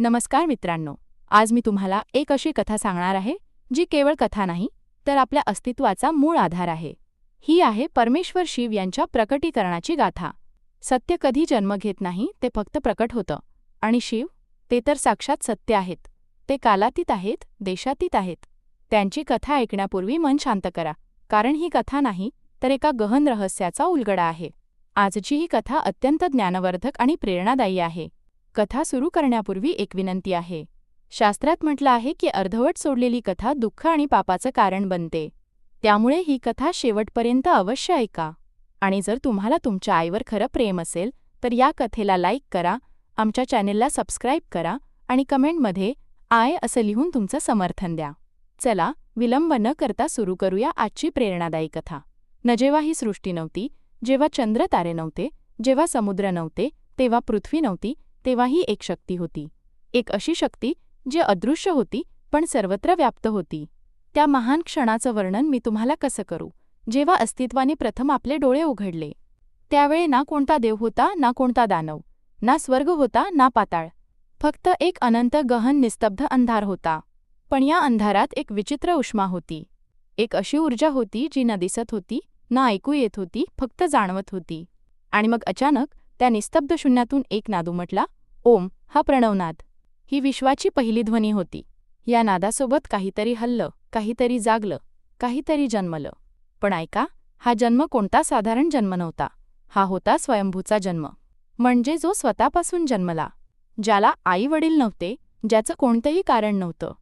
नमस्कार मित्रांनो आज मी तुम्हाला एक अशी कथा सांगणार आहे जी केवळ कथा नाही तर आपल्या अस्तित्वाचा मूळ आधार आहे. ही आहे परमेश्वर शिव यांच्या प्रकटीकरणाची गाथा. सत्य कधी जन्म घेत नाही ते फक्त प्रकट होतं. आणि शिव ते तर साक्षात सत्य आहेत. ते कालातीत आहेत देशातीत आहेत. त्यांची कथा ऐकण्यापूर्वी मन शांत करा. कारण ही कथा नाही तर एका गहन रहस्याचा उलगडा आहे. आजची ही कथा अत्यंत ज्ञानवर्धक आणि प्रेरणादायी आहे. कथा सुरू करण्यापूर्वी एक विनंती आहे. शास्त्रात म्हटलं आहे की अर्धवट सोडलेली कथा दुःख आणि पापाचं कारण बनते. त्यामुळे ही कथा शेवटपर्यंत अवश्य ऐका. आणि जर तुम्हाला तुमच्या आईवर खरं प्रेम असेल तर या कथेला लाईक करा आमच्या चॅनेलला सबस्क्राईब करा आणि कमेंटमध्ये आय असं लिहून तुमचं समर्थन द्या. चला विलंब न करता सुरू करूया आजची प्रेरणादायी कथा. न जेव्हा ही सृष्टी नव्हती जेव्हा चंद्र तारे नव्हते जेव्हा समुद्र नव्हते तेव्हा पृथ्वी नव्हती तेव्हाही एक शक्ती होती. एक अशी शक्ती जी अदृश्य होती पण सर्वत्र व्याप्त होती. त्या महान क्षणाचं वर्णन मी तुम्हाला कसं करू? जेव्हा अस्तित्वाने प्रथम आपले डोळे उघडले. त्यावेळी ना कोणता देव होता ना कोणता दानव. ना स्वर्ग होता ना पाताळ. फक्त एक अनंत गहन निस्तब्ध अंधार होता. पण या अंधारात एक विचित्र उष्मा होती. एक अशी ऊर्जा होती जी ना दिसत होती ना ऐकू येत होती फक्त जाणवत होती. आणि मग अचानक त्या निस्तब्ध शून्यातून एक नाद उमटला ओम हा प्रणवनाद ही विश्वाची पहिली ध्वनी होती. या नादासोबत काहीतरी हल्लं काहीतरी जागलं काहीतरी जन्मलं. पण ऐका हा जन्म कोणता साधारण जन्म नव्हता. हा होता स्वयंभूचा जन्म. म्हणजे जो स्वतःपासून जन्मला. ज्याला आई वडील नव्हते ज्याचं कोणतंही कारण नव्हतं.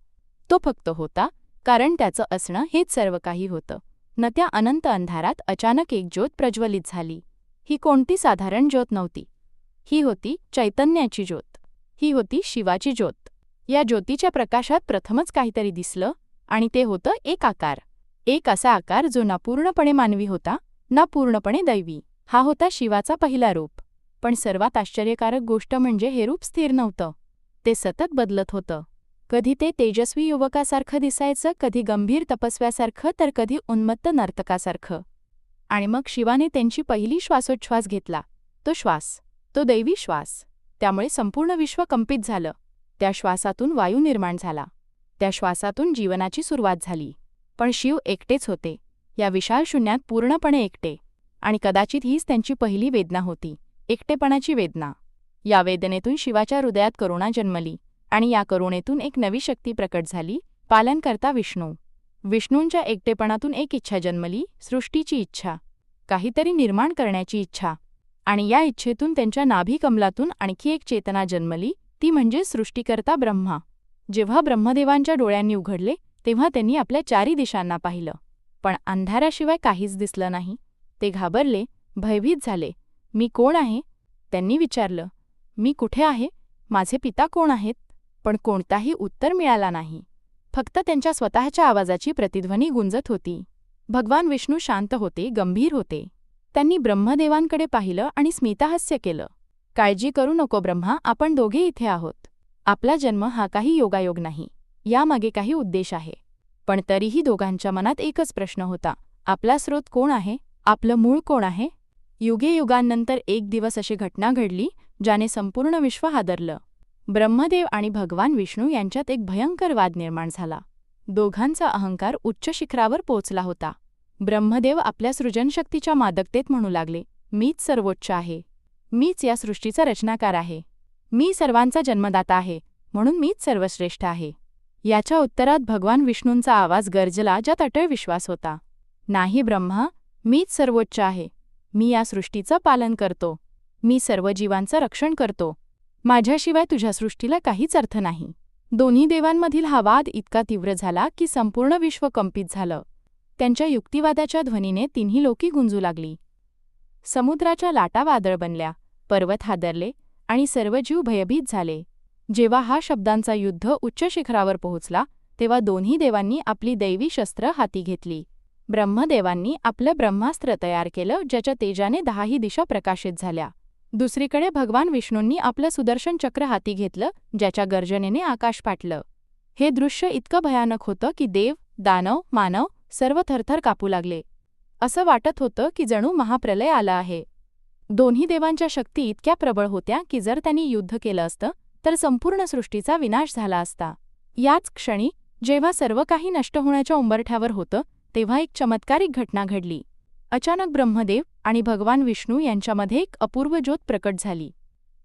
तो फक्त होता कारण त्याचं असणं हेच सर्व काही होतं. न त्या अनंत अंधारात अचानक एक ज्योत प्रज्वलित झाली. ही कोणती साधारण ज्योत नव्हती? ही होती चैतन्याची ज्योत. ही होती शिवाची ज्योत. या ज्योतीच्या प्रकाशात प्रथमच काहीतरी दिसलं आणि ते होतं एक आकार. एक असा आकार जो ना पूर्णपणे मानवी होता ना पूर्णपणे दैवी. हा होता शिवाचा पहिला रूप. पण सर्वात आश्चर्यकारक गोष्ट म्हणजे हे रूप स्थिर नव्हतं. ते सतत बदलत होतं. कधी ते तेजस्वी युवकासारखं दिसायचं कधी गंभीर तपस्व्यासारखं तर कधी उन्मत्त नर्तकासारखं. आणि मग शिवाने त्यांची पहिली श्वासोच्छ्वास घेतला तो श्वास. तो दैवी श्वास. त्यामुळे संपूर्ण विश्व कंपित झालं. त्या श्वासातून वायू निर्माण झाला. त्या श्वासातून जीवनाची सुरुवात झाली. पण शिव एकटेच होते. या विशाल शून्यात पूर्णपणे एकटे. आणि कदाचित हीच त्यांची पहिली वेदना होती. एकटेपणाची वेदना. या वेदनेतून शिवाच्या हृदयात करुणा जन्मली. आणि या करुणेतून एक नवी शक्ती प्रकट झाली. पालन करता विष्णू. विष्णूंच्या एकटेपणातून एक इच्छा जन्मली. सृष्टीची इच्छा. काहीतरी निर्माण करण्याची इच्छा. आणि या इच्छेतून त्यांच्या नाभिकमलातून आणखी एक चेतना जन्मली ती म्हणजे सृष्टीकर्ता ब्रह्मा. जेव्हा ब्रह्मदेवांच्या डोळ्यांनी उघडले तेव्हा त्यांनी आपल्या चारी दिशांना पाहिलं. पण अंधाराशिवाय काहीच दिसलं नाही. ते घाबरले भयभीत झाले. मी कोण आहे? त्यांनी विचारलं. मी कुठे आहे? माझे पिता कोण आहेत? पण कोणताही उत्तर मिळाला नाही. फक्त त्यांच्या स्वतःच्या आवाजाची प्रतिध्वनी गुंजत होती. भगवान विष्णू शांत होते गंभीर होते. त्यांनी ब्रह्मदेवांकडे पाहिलं आणि स्मिताहास्य केलं. काळजी करू नको ब्रह्मा आपण दोघे इथे आहोत. आपला जन्म हा काही योगायोग नाही. यामागे काही उद्देश आहे. पण तरीही दोघांच्या मनात एकच प्रश्न होता. आपला स्रोत कोण आहे? आपलं मूळ कोण आहे? युगे युगांनंतर एक दिवस अशी घटना घडली ज्याने संपूर्ण विश्व हादरलं. ब्रह्मदेव आणि भगवान विष्णू यांच्यात एक भयंकर वाद निर्माण झाला. दोघांचा अहंकार उच्च शिखरावर पोचला होता. ब्रह्मदेव आपल्या सृजनशक्तीच्या मादकतेत म्हणू लागले मीच सर्वोच्च आहे. मीच या सृष्टीचा रचनाकार आहे. मी सर्वांचा जन्मदाता आहे म्हणून मीच सर्वश्रेष्ठ आहे. याच्या उत्तरात भगवान विष्णूंचा आवाज गर्जला ज्यात अटळ विश्वास होता. नाही ब्रह्मा मीच सर्वोच्च आहे. मी या सृष्टीचं पालन करतो. मी सर्व जीवांचं रक्षण करतो. माझ्याशिवाय तुझ्या सृष्टीला काहीच अर्थ नाही. दोन्ही देवांमधील हा वाद इतका तीव्र झाला की संपूर्ण विश्व कंपित झालं. त्यांच्या युक्तिवादाच्या ध्वनीने तिन्ही लोकी गुंजू लागली. समुद्राच्या लाटा वादळ बनल्या पर्वत हादरले आणि सर्व जीव भयभीत झाले. जेव्हा हा शब्दांचा युद्ध उच्च शिखरावर पोहोचला तेव्हा दोन्ही देवांनी आपली दैवी शस्त्र हाती घेतली. ब्रह्मदेवांनी आपलं ब्रह्मास्त्र तयार केलं ज्याच्या तेजाने दहाही दिशा प्रकाशित झाल्या. दुसरीकडे भगवान विष्णूंनी आपलं सुदर्शन चक्र हाती घेतलं ज्याच्या गर्जनेने आकाश पाटलं. हे दृश्य इतकं भयानक होतं की देव दानव मानव सर्व थरथर कापू लागले. असं वाटत होतं की जणू महाप्रलय आला आहे. दोन्ही देवांच्या शक्ती इतक्या प्रबळ होत्या की जर त्यांनी युद्ध केलं असतं तर संपूर्ण सृष्टीचा विनाश झाला असता. याच क्षणी जेव्हा सर्व काही नष्ट होण्याच्या उंबरठ्यावर होतं तेव्हा एक चमत्कारिक घटना घडली. अचानक ब्रह्मदेव आणि भगवान विष्णू यांच्यामध्ये एक अपूर्व ज्योत प्रकट झाली.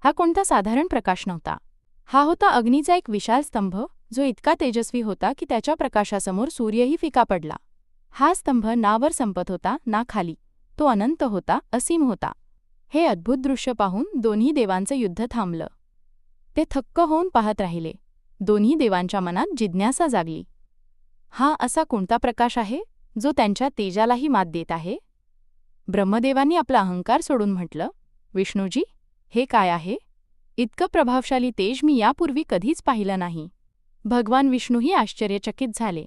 हा कोणता साधारण प्रकाश नव्हता. हा होता अग्नीचा एक विशाल स्तंभ जो इतका तेजस्वी होता की त्याच्या प्रकाशासमोर सूर्यही फिका पडला. हा स्तंभ नावर संपत होता ना खाली. तो अनंत होता असीम होता. हे अद्भुत दृश्य पाहून दोन्ही देवांचं युद्ध थांबलं. ते थक्क होऊन पाहत राहिले. दोन्ही देवांच्या मनात जिज्ञासा जागली. हा असा कोणता प्रकाश आहे जो त्यांच्या तेजालाही मात देत आहे? ब्रह्मदेवांनी आपला अहंकार सोडून म्हटलं विष्णूजी हे काय आहे? इतकं प्रभावशाली तेज मी यापूर्वी कधीच पाहिलं नाही. भगवान विष्णूही आश्चर्यचकित झाले.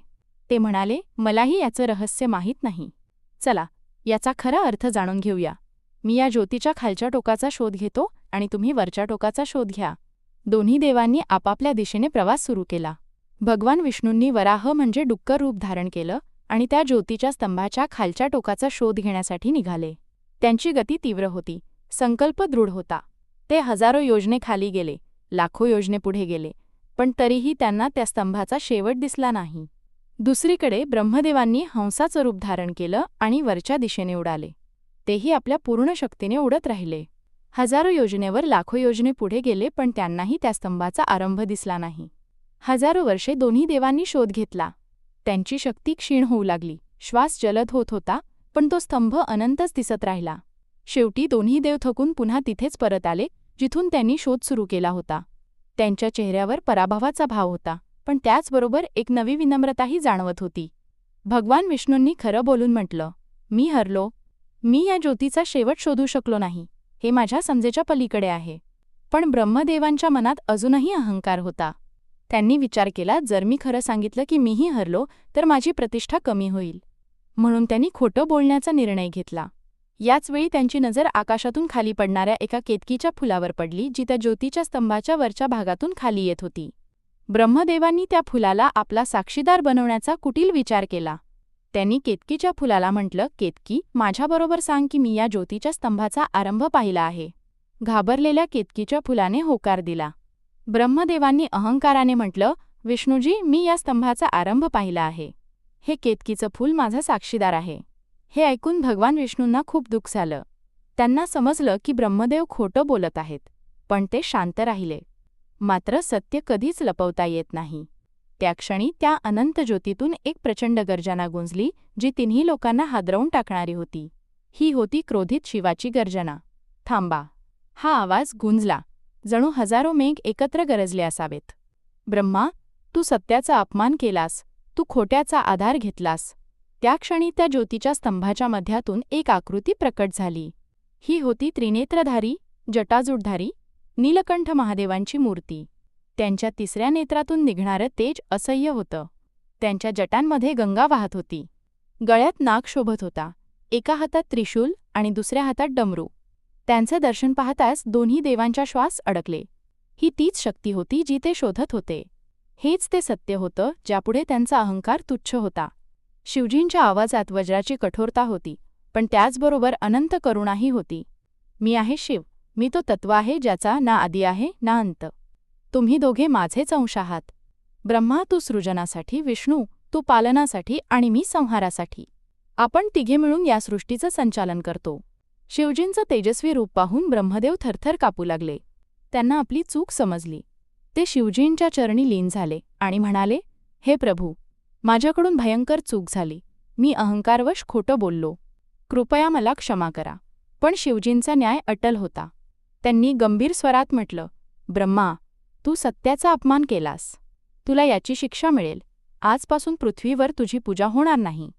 ते म्हणाले मलाही याचं रहस्य माहीत नाही. चला याचा खरा अर्थ जाणून घेऊया. मी या ज्योतीच्या खालच्या टोकाचा शोध घेतो आणि तुम्ही वरच्या टोकाचा शोध घ्या. दोन्ही देवांनी आपापल्या दिशेने प्रवास सुरू केला. भगवान विष्णूंनी वराह म्हणजे डुक्कर रूप धारण केलं आणि त्या ज्योतीच्या स्तंभाच्या खालच्या टोकाचा शोध घेण्यासाठी निघाले. त्यांची गती तीव्र होती. संकल्प दृढ होता. ते हजारो योजने खाली गेले लाखो योजने पुढे गेले पण तरीही त्यांना त्या स्तंभाचा शेवट दिसला नाही. दुसरीकडे ब्रह्मदेवांनी हंसाचं रूप धारण केलं आणि वरच्या दिशेने उडाले. तेही आपल्या पूर्ण शक्तीने उडत राहिले. हजारो योजनेवर लाखो योजने पुढे गेले पण त्यांनाही त्या स्तंभाचा आरंभ दिसला नाही. हजारो वर्षे दोन्ही देवांनी शोध घेतला. त्यांची शक्ती क्षीण होऊ लागली. श्वास जलद होत होता पण तो स्तंभ अनंतच दिसत राहिला. शेवटी दोन्ही देव थकून पुन्हा तिथेच परत आले जिथून त्यांनी शोध सुरू केला होता. त्यांच्या चेहऱ्यावर पराभवाचा भाव होता. पण त्याचबरोबर एक नवी विनम्रताही जाणवत होती. भगवान विष्णूंनी खरं बोलून म्हटलं मी हरलो. मी या ज्योतीचा शेवट शोधू शकलो नाही. हे माझ्या समजेच्या पलीकडे आहे. पण ब्रह्मदेवांच्या मनात अजूनही अहंकार होता. त्यांनी विचार केला जर मी खरं सांगितलं की मीही हरलो तर माझी प्रतिष्ठा कमी होईल. म्हणून त्यांनी खोटं बोलण्याचा निर्णय घेतला. याचवेळी त्यांची नजर आकाशातून खाली पडणाऱ्या एका केतकीच्या फुलावर पडली जी त्या ज्योतीच्या स्तंभाच्या वरच्या भागातून खाली येत होती. ब्रह्मदेवांनी त्या फुलाला आपला साक्षीदार बनवण्याचा कुटील विचार केला. त्यांनी केतकीच्या फुलाला म्हटलं केतकी माझ्याबरोबर सांग की मी या ज्योतीच्या स्तंभाचा आरंभ पाहिला आहे. घाबरलेल्या केतकीच्या फुलाने होकार दिला. ब्रह्मदेवांनी अहंकाराने म्हटलं विष्णूजी मी या स्तंभाचा आरंभ पाहिला आहे. हे केतकीचं फूल माझा साक्षीदार आहे. हे ऐकून भगवान विष्णूंना खूप दुःख झालं. त्यांना समजलं की ब्रह्मदेव खोटं बोलत आहेत पण ते शांत राहिले. मात्र सत्य कधीच लपवता येत नाही. त्या क्षणी त्या अनंत ज्योतीतून एक प्रचंड गर्जना गुंजली जी तिन्ही लोकांना हादरवून टाकणारी होती. ही होती क्रोधित शिवाची गर्जना. थांबा. हा आवाज गुंजला. जणू हजारो मेघ एकत्र गरजले असावेत. ब्रह्मा तू सत्याचा अपमान केलास. तू खोट्याचा आधार घेतलास त्या क्षणी त्या ज्योतीच्या स्तंभाच्या मध्यातून एक आकृती प्रकट झाली. ही होती त्रिनेत्रधारी जटाजूटधारी नीलकंठ महादेवांची मूर्ती. त्यांच्या तिसऱ्या नेत्रातून निघणारं तेज असह्य होतं. त्यांच्या जटांमध्ये गंगा वाहत होती. गळ्यात नाग शोभत होता. एका हातात त्रिशूल आणि दुसऱ्या हातात डमरू. त्यांचं दर्शन पाहताच दोन्ही देवांच्या श्वास अडकले. ही तीच शक्ती होती जी ते शोधत होते. हेच ते सत्य होतं ज्यापुढे त्यांचा अहंकार तुच्छ होता. शिवजींच्या आवाजात वज्राची कठोरता होती पण त्याचबरोबर अनंत करुणाही होती. मी आहे शिव. मी तो तत्व आहे ज्याचा ना आदी आहे ना अंत. तुम्ही दोघे माझेच अंश आहात. ब्रह्मा तू सृजनासाठी विष्णू तू पालनासाठी आणि मी संहारासाठी. आपण तिघे मिळून या सृष्टीचं संचालन करतो. शिवजींचं तेजस्वी रूप पाहून ब्रह्मदेव थरथर कापू लागले. त्यांना आपली चूक समजली. ते शिवजींच्या चरणी लीन झाले आणि म्हणाले हे प्रभू माझ्याकडून भयंकर चूक झाली. मी अहंकारवश खोटं बोललो. कृपया मला क्षमा करा. पण शिवजींचा न्याय अटल होता. त्यांनी गंभीर स्वरात म्हटलं ब्रह्मा तू सत्याचा अपमान केलास. तुला याची शिक्षा मिळेल. आजपासून पृथ्वीवर तुझी पूजा होणार नाही.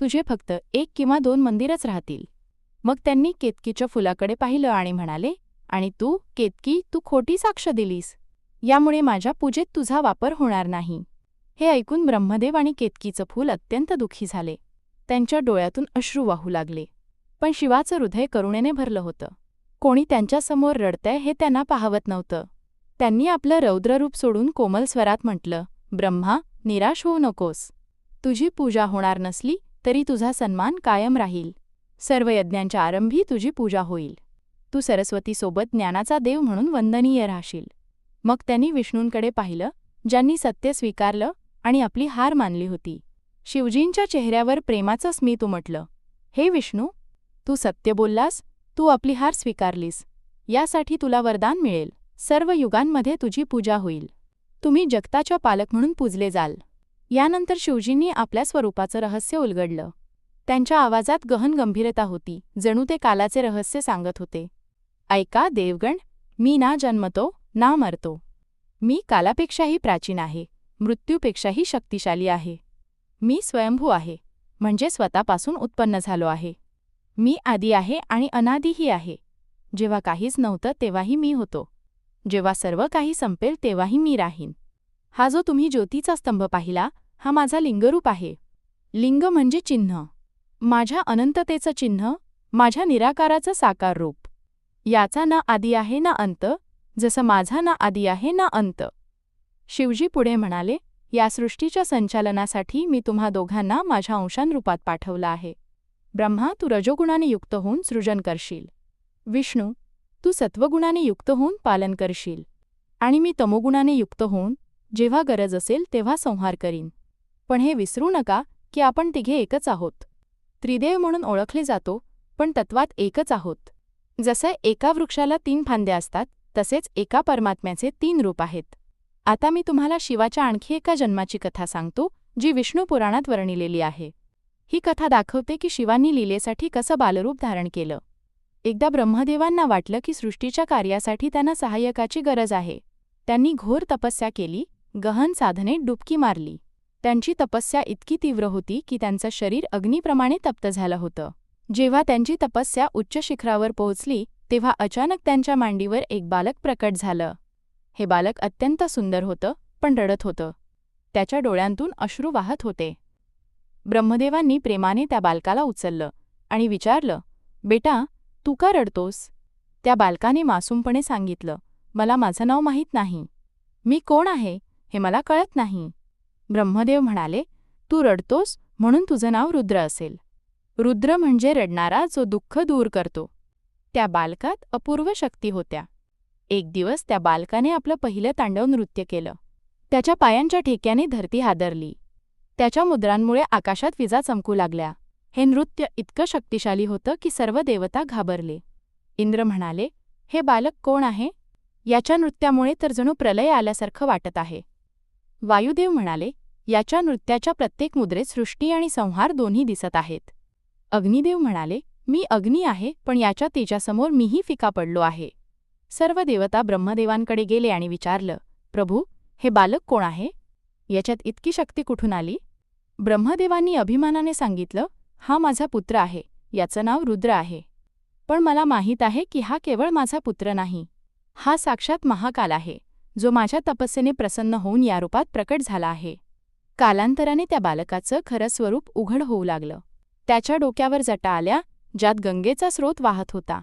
तुझे फक्त एक किंवा दोन मंदिरच राहतील. मग त्यांनी केतकीच्या फुलाकडे पाहिलं आणि म्हणाले आणि तू केतकी तू खोटी साक्ष दिलीस. यामुळे माझ्या पूजेत तुझा वापर होणार नाही. हे ऐकून ब्रह्मदेव आणि केतकीचं फूल अत्यंत दुःखी झाले. त्यांच्या डोळ्यातून अश्रू वाहू लागले. पण शिवाचं हृदय करुणेने भरलं होतं. कोणी त्यांच्यासमोर रडतंय हे त्यांना पाहवत नव्हतं. त्यांनी आपलं रौद्ररूप सोडून कोमल स्वरात म्हटलं ब्रह्मा निराश होऊ नकोस. तुझी पूजा होणार नसली तरी तुझा सन्मान कायम राहील. सर्व यज्ञांच्या आरंभी तुझी पूजा होईल. तू सरस्वतीसोबत ज्ञानाचा देव म्हणून वंदनीय राहशील. मग त्यांनी विष्णूंकडे पाहिलं ज्यांनी सत्य स्वीकारलं आणि आपली हार मानली होती. शिवजींच्या चेहऱ्यावर प्रेमाचं स्मित उमटलं. हे विष्णू तू सत्य बोललास तू आपली हार स्वीकारलीस. यासाठी तुला वरदान मिळेल. सर्व युगांमध्ये तुझी पूजा होईल. तुम्ही जगताच्या पालक म्हणून पूजले जाल. यानंतर शिवजींनी आपल्या स्वरूपाचं रहस्य उलगडलं. त्यांच्या आवाजात गहन गंभीरता होती. जणू ते कालाचे रहस्य सांगत होते. ऐका देवगण मी ना जन्मतो ना मरतो. मी कालापेक्षाही प्राचीन आहे. मृत्यूपेक्षाही शक्तिशाली आहे. मी स्वयंभू आहे. म्हणजे स्वतःपासून उत्पन्न झालो आहे. मी आदी आहे आणि अनादीही आहे. जेव्हा काहीच नव्हतं तेव्हाही मी होतो. जेव्हा सर्व काही संपेल तेव्हाही मी राहीन. हा जो तुम्ही ज्योतीचा स्तंभ पाहिला हा माझा लिंगरूप आहे. लिंग म्हणजे चिन्ह. माझ्या अनंततेचं चिन्ह माझ्या निराकाराचं साकार रूप. याचा ना आदी आहे ना अंत जसं माझा ना आदी आहे ना अंत. शिवजी पुढे म्हणाले या सृष्टीच्या संचालनासाठी मी तुम्हा दोघांना माझ्या अंशांरूपात पाठवलं आहे. ब्रह्मा तू रजोगुणाने युक्त होऊन सृजन करशील. विष्णू तू सत्वगुणाने युक्त होऊन पालन करशील. आणि मी तमोगुणाने युक्त होऊन जेव्हा गरज असेल तेव्हा संहार करीन. पण हे विसरू नका की आपण तिघे एकच आहोत. त्रिदेव म्हणून ओळखले जातो पण तत्वात एकच आहोत. जसं एका वृक्षाला तीन फांद्या असतात तसेच एका परमात्म्याचे तीन रूप आहेत. आता मी तुम्हाला शिवाच्या आणखी एका जन्माची कथा सांगतो जी विष्णू पुराणात वर्णिलेली आहे. ही कथा दाखवते की शिवांनी लीलेसाठी कसं बालरूप धारण केलं. एकदा ब्रह्मदेवांना वाटलं की सृष्टीच्या कार्यासाठी त्यांना सहाय्यकाची गरज आहे. त्यांनी घोर तपस्या केली गहन साधने डुबकी मारली. त्यांची तपस्या इतकी तीव्र होती की त्यांचं शरीर अग्नीप्रमाणे तप्त झालं होतं. जेव्हा त्यांची तपस्या उच्च शिखरावर पोहोचली तेव्हा अचानक त्यांच्या मांडीवर एक बालक प्रकट झालं. हे बालक अत्यंत सुंदर होतं पण रडत होतं. त्याच्या डोळ्यांतून अश्रू वाहत होते. ब्रह्मदेवांनी प्रेमाने त्या बालकाला उचललं आणि विचारलं बेटा तू का रडतोस? त्या बालकाने मासूमपणे सांगितलं मला माझं नाव माहीत नाही. मी कोण आहे हे मला कळत नाही. ब्रह्मदेव म्हणाले तू रडतोस म्हणून तुझं नाव रुद्र असेल. रुद्र म्हणजे रडणारा जो दुःख दूर करतो. त्या बालकात अपूर्व शक्ती होत्या. एक दिवस त्या बालकाने आपलं पहिलं तांडव नृत्य केलं. त्याच्या पायांच्या ठेक्याने धरती हादरली. त्याच्या मुद्रांमुळे आकाशात विजा चमकू लागल्या. हे नृत्य इतकं शक्तिशाली होतं की सर्व देवता घाबरले. इंद्र म्हणाले हे बालक कोण आहे? याच्या नृत्यामुळे तर जणू प्रलय आल्यासारखं वाटत आहे. वायुदेव म्हणाले याच्या नृत्याच्या प्रत्येक मुद्रेत सृष्टी आणि संहार दोन्ही दिसत आहेत. अग्निदेव म्हणाले मी अग्नी आहे पण याच्या तेजासमोर मीही फिका पडलो आहे. सर्व देवता ब्रह्मदेवांकडे गेले आणि विचारलं प्रभू हे बालक कोण आहे? याच्यात इतकी शक्ती कुठून आली? ब्रह्मदेवांनी अभिमानाने सांगितलं हा माझा पुत्र आहे याचं नाव रुद्र आहे. पण मला माहीत आहे की हा केवळ माझा पुत्र नाही. हा साक्षात महाकाल आहे जो माझ्या तपस्येने प्रसन्न होऊन या रूपात प्रकट झाला आहे. कालांतराने त्या बालकाचं खरं स्वरूप उघड होऊ लागलं. त्याच्या डोक्यावर जटा आल्या ज्यात गंगेचा स्रोत वाहत होता.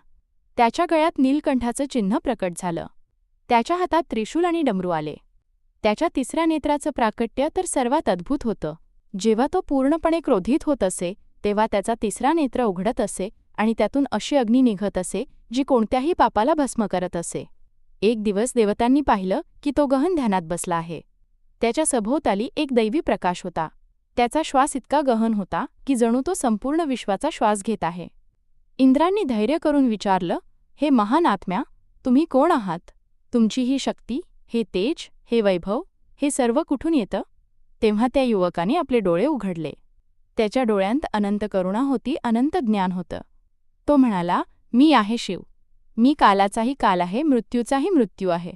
त्याच्या गळ्यात नीलकंठाचं चिन्ह प्रकट झालं. त्याच्या हातात त्रिशूल आणि डमरू आले. त्याच्या तिसऱ्या नेत्राचं प्राकट्य तर सर्वात अद्भुत होतं. जेव्हा तो पूर्णपणे क्रोधित होत असे तेव्हा त्याचा तिसरा नेत्र उघडत असे आणि त्यातून अशी अग्नी निघत असे जी कोणत्याही पापाला भस्म करत असे. एक दिवस देवतांनी पाहिलं की तो गहन ध्यानात बसला आहे. त्याच्या सभोवताली एक दैवी प्रकाश होता. त्याचा श्वास इतका गहन होता की जणू तो संपूर्ण विश्वाचा श्वास घेत आहे. इंद्रांनी धैर्य करून विचारलं हे महान आत्म्या तुम्ही कोण आहात? तुमची ही शक्ती हे तेज हे वैभव हे सर्व कुठून येतं? तेव्हा त्या युवकाने आपले डोळे उघडले. त्याच्या डोळ्यांत अनंत करुणा होती अनंत ज्ञान होतं. तो म्हणाला मी आहे शिव. मी कालाचाही काल आहे मृत्यूचाही मृत्यू आहे.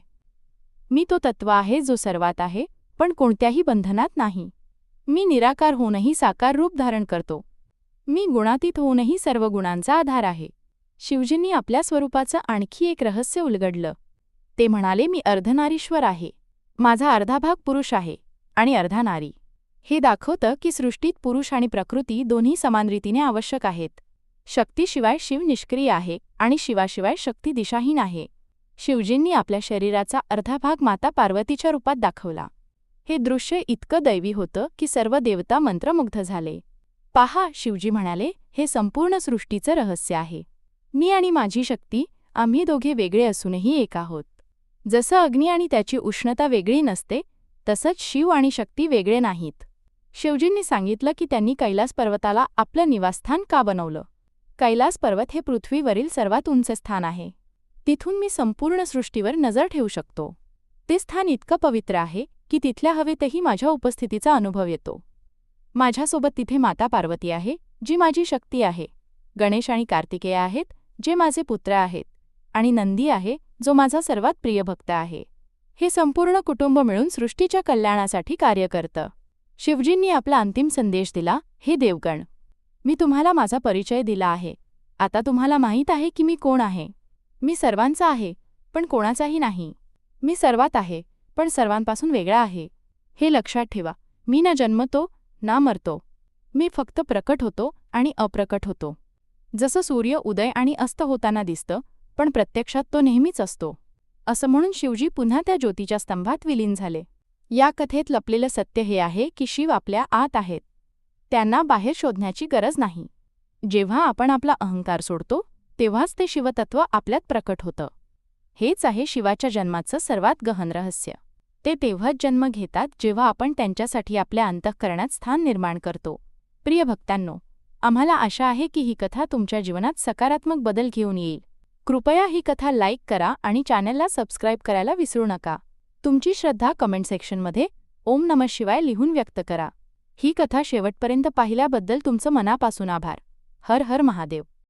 मी तो तत्व आहे जो सर्वात आहे पण कोणत्याही बंधनात नाही. मी निराकार होऊनही साकार रूप धारण करतो. मी गुणातीत होऊनही सर्व गुणांचा आधार आहे. शिवजींनी आपल्या स्वरूपाचं आणखी एक रहस्य उलगडलं. ते म्हणाले मी अर्धनारीश्वर आहे. माझा अर्धा भाग पुरुष आहे. आणि अर्धा नारी. हे दाखवतं की सृष्टीत पुरुष आणि प्रकृती दोन्ही समान रीतीने आवश्यक आहेत. शक्तीशिवाय शिव निष्क्रिय आहे आणि शिवाशिवाय शक्ती दिशाहीन आहे. शिवजींनी आपल्या शरीराचा अर्धा भाग माता पार्वतीच्या रूपात दाखवला. हे दृश्य इतकं दैवी होतं की सर्व देवता मंत्रमुग्ध झाले. पहा शिवजी म्हणाले हे संपूर्ण सृष्टीचं रहस्य आहे. मी आणि माझी शक्ती आम्ही दोघे वेगळे असूनही एक आहोत. जसं अग्नी आणि त्याची उष्णता वेगळी नसते तसंच शिव आणि शक्ती वेगळे नाहीत. शिवजींनी सांगितलं की त्यांनी कैलास पर्वताला आपलं निवासस्थान का बनवलं? कैलास पर्वत हे पृथ्वीवरील सर्वात उंच स्थान आहे. तिथून मी संपूर्ण सृष्टीवर नजर ठेवू शकतो. ते स्थान इतकं पवित्र आहे की तिथल्या हवेतही माझ्या उपस्थितीचा अनुभव येतो. माझ्यासोबत तिथे माता पार्वती आहे जी माझी शक्ती आहे. गणेश आणि कार्तिकेय आहेत जे माझे पुत्र आहेत. आणि नंदी आहे जो माझा सर्वात प्रिय भक्त आहे. हे संपूर्ण कुटुंब मिळून सृष्टीच्या कल्याणासाठी कार्य करतं. शिवजींनी आपला अंतिम संदेश दिला हे देवगण मी तुम्हाला माझा परिचय दिला आहे. आता तुम्हाला माहीत आहे की मी कोण आहे. मी सर्वांचा आहे पण कोणाचाही नाही. मी सर्वात आहे पण सर्वांपासून वेगळा आहे. हे लक्षात ठेवा मी ना जन्मतो ना मरतो. मी फक्त प्रकट होतो आणि अप्रकट होतो. जसं सूर्य उदय आणि अस्त होताना दिसतं पण प्रत्यक्षात तो नेहमीच असतो. असं म्हणून शिवजी पुन्हा त्या ज्योतीच्या स्तंभात विलीन झाले. या कथेत लपलेलं सत्य हे आहे की शिव आपल्या आत आहेत. त्यांना बाहेर शोधण्याची गरज नाही. जेव्हा आपण आपला अहंकार सोडतो तेव्हाच ते शिवतत्व आपल्यात प्रकट होतं. हेच आहे शिवाच्या जन्माचं सर्वात गहन रहस्य. ते तेव्हाच जन्म घेतात जेव्हा आपण त्यांच्यासाठी आपल्या अंतःकरणात स्थान निर्माण करतो. प्रिय भक्तांनो आम्हाला आशा आहे की ही कथा तुमच्या जीवनात सकारात्मक बदल घेऊन येईल. कृपया ही कथा लाईक करा आणि चॅनलला सबस्क्राईब करायला विसरू नका. तुमची श्रद्धा कमेंट सेक्शनमध्ये ओम नम शिवाय लिहून व्यक्त करा. ही कथा शेवटपर्यंत पाहिल्याबद्दल तुमचं मनापासून आभार. हर हर महादेव.